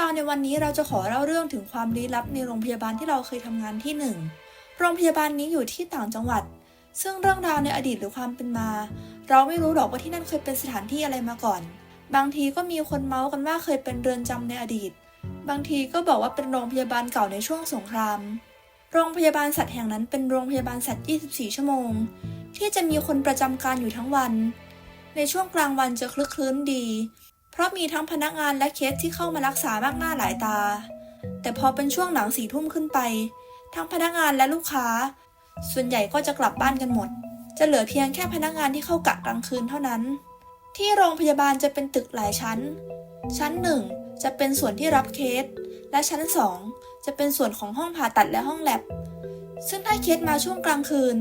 ราวในวันนี้เราจะขอเล่าเรื่องถึงความลี้ลับในโรงพยาบาลที่เราเคยทำงานที่หนึ่งโรงพยาบาลนี้อยู่ที่ต่างจังหวัด ซึ่งเรื่องราวในอดีตหรือความเป็นมา เราไม่รู้หรอกว่าที่นั่นเคยเป็นสถานที่อะไรมาก่อน บางทีก็มีคนเมาส์กันว่าเคยเป็นเรือนจำในอดีต บางทีก็บอกว่าเป็นโรงพยาบาลเก่าในช่วงสงคราม โรงพยาบาลสัตว์แห่งนั้นเป็นโรงพยาบาลสัตว์ 24 ชั่วโมง ที่จะมีคนประจำการอยู่ทั้งวัน ในช่วงกลางวันจะคลึกคลื้นดี เพราะมีทั้งพนักงานและเคสที่เข้ามารักษามากหน้าหลายตา แต่พอเป็นช่วงหลังสี่ทุ่มขึ้นไป ทั้งพนักงานและลูกค้า ส่วนใหญ่ก็จะกลับบ้านกันหมด จะเหลือเพียงแค่พนักงานที่เข้ากะกลางคืนเท่านั้น ที่โรงพยาบาลจะเป็นตึกหลายชั้น ชั้นหนึ่งจะเป็นส่วนที่รับเคส และชั้นสองจะเป็นส่วนของห้องผ่าตัดและห้องแลบ ซึ่งถ้าเคสมาช่วงกลางคืน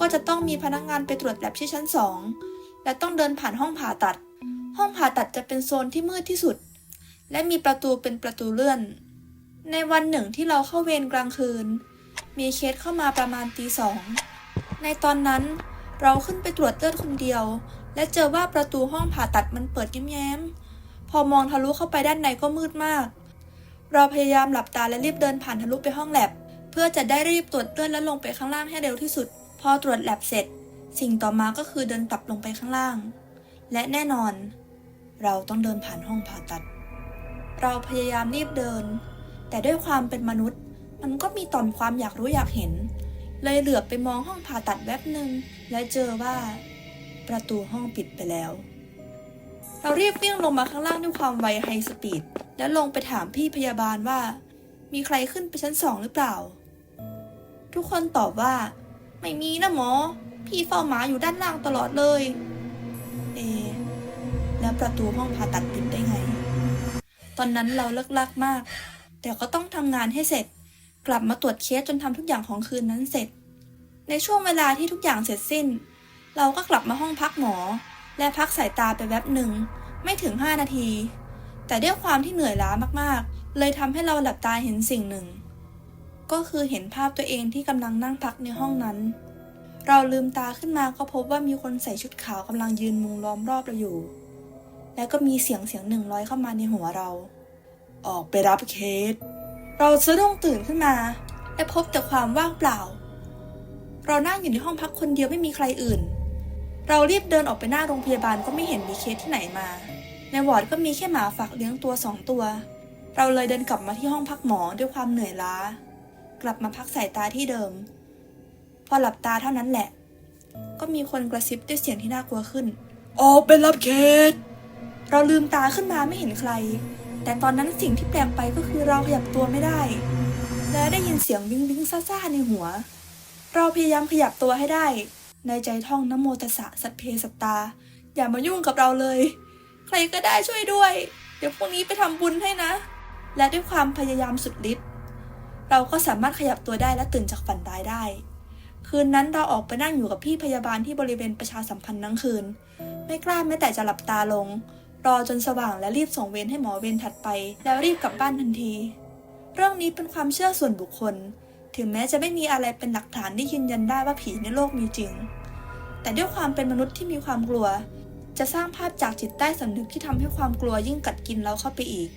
ก็จะต้องมีพนักงานไปตรวจแลบที่ชั้นสองและต้องเดินผ่านห้องผ่าตัด ห้องผ่าตัดจะเป็นโซนที่มืดที่สุด และมีประตูเป็นประตูเลื่อน ในวันหนึ่งที่เราเข้าเวรกลางคืน มีเคสเข้ามาประมาณตีสอง ในตอนนั้นเราขึ้นไปตรวจเลือดคนเดียว และเจอว่าประตูห้องผ่าตัดมันเปิดแง้มๆพอมองทะลุเข้าไปด้านในก็มืดมาก เราพยายามหลับตาและรีบเดินผ่านทะลุไปห้องแลบ เพื่อจะได้รีบตรวจเลือดและลงไปข้างล่างให้เร็วที่สุด พอตรวจแลบเสร็จ สิ่งต่อมาก็คือเดินกลับลงไปข้างล่าง และแน่นอน เราต้องเดินผ่านห้องผ่าตัด เราพยายามรีบเดิน แต่ด้วยความเป็นมนุษย์ มันก็มีต่อมความอยากรู้อยากเห็น เลยเหลือบไปมองห้องผ่าตัดแวบหนึ่งและเจอว่า ประตูห้องปิดไปแล้ว เรารีบวิ่งลงมาข้างล่างด้วยความไวไฮสปีดแล้วลงไปถามพี่พยาบาลว่า มีใครขึ้นไปชั้นสองหรือเปล่า ทุกคนตอบว่า ไม่มีนะหมอ พี่เฝ้าหมาอยู่ด้านล่างตลอดเลย เอะ แล้วประตูห้องผ่าตัดปิดได้ไง ตอนนั้นเราเลิกลักมาก แต่ก็ต้องทำงานให้เสร็จ กลับมาตรวจเคสจนทำทุกอย่างของคืนนั้นเสร็จ ในช่วงเวลาที่ทุกอย่างเสร็จสิ้น เราก็กลับมาห้องพักหมอ และพักสายตาไปแวบหนึ่ง ไม่ถึง 5 นาที แต่ด้วยความที่เหนื่อยล้ามากๆ เลยทำให้เราหลับตาเห็นสิ่งหนึ่ง ก็คือเห็นภาพตัวเองที่กำลังนั่งพักในห้องนั้นเราลืมตาขึ้นมาก็พบว่ามีคนใส่ชุดขาวกำลังยืนมุงล้อมรอบเราอยู่ แล้วก็มีเสียงเสียงหนึ่งลอยเข้ามาในหัวเรา ออกไปรับเคส เราสะดุ้งตื่นขึ้นมา และพบแต่ความว่างเปล่า เรานั่งอยู่ในห้องพักคนเดียวไม่มีใครอื่น เรารีบเดินออกไปหน้าโรงพยาบาลก็ไม่เห็นมีเคสที่ไหนมา ในวอร์ดก็มีแค่หมาฝากเลี้ยงตัวสองตัว เราเลยเดินกลับมาที่ห้องพักหมอด้วยความเหนื่อยล้า กลับมาพักสายตาที่เดิม พอหลับตาเท่านั้นแหละ ก็มีคนกระซิบด้วยเสียงที่น่ากลัวขึ้น ออกไปรับเคส เราลืมตาขึ้นมาไม่เห็นใคร แต่ตอนนั้นสิ่งที่แปลกไปก็คือเราขยับตัวไม่ได้ และได้ยินเสียงวิ้งวิ้งซ่าๆในหัว เราพยายามขยับตัวให้ได้ ในใจท่องนโมตสะสัพเพสัตตา อย่ามายุ่งกับเราเลย ใครก็ได้ช่วยด้วย เดี๋ยวพรุ่งนี้ไปทำบุญให้นะ และด้วยความพยายามสุดฤทธิ์เราก็สามารถขยับตัวได้และตื่นจากฝันร้ายได้ คืนนั้นเราออกไปนั่งอยู่กับพี่พยาบาลที่บริเวณประชาสัมพันธ์ทั้งคืน ไม่กล้าแม้แต่จะหลับตาลง รอจนสว่างและรีบส่งเวรให้หมอเวรถัดไป แล้วรีบกลับบ้านทันที เรื่องนี้เป็นความเชื่อส่วนบุคคล ถึงแม้จะไม่มีอะไรเป็นหลักฐานที่ยืนยันได้ว่าผีในโลกมีจริง แต่ด้วยความเป็นมนุษย์ที่มีความกลัว จะสร้างภาพจากจิตใต้สำนึกที่ทำให้ความกลัวยิ่งกัดกินเราเข้าไปอีก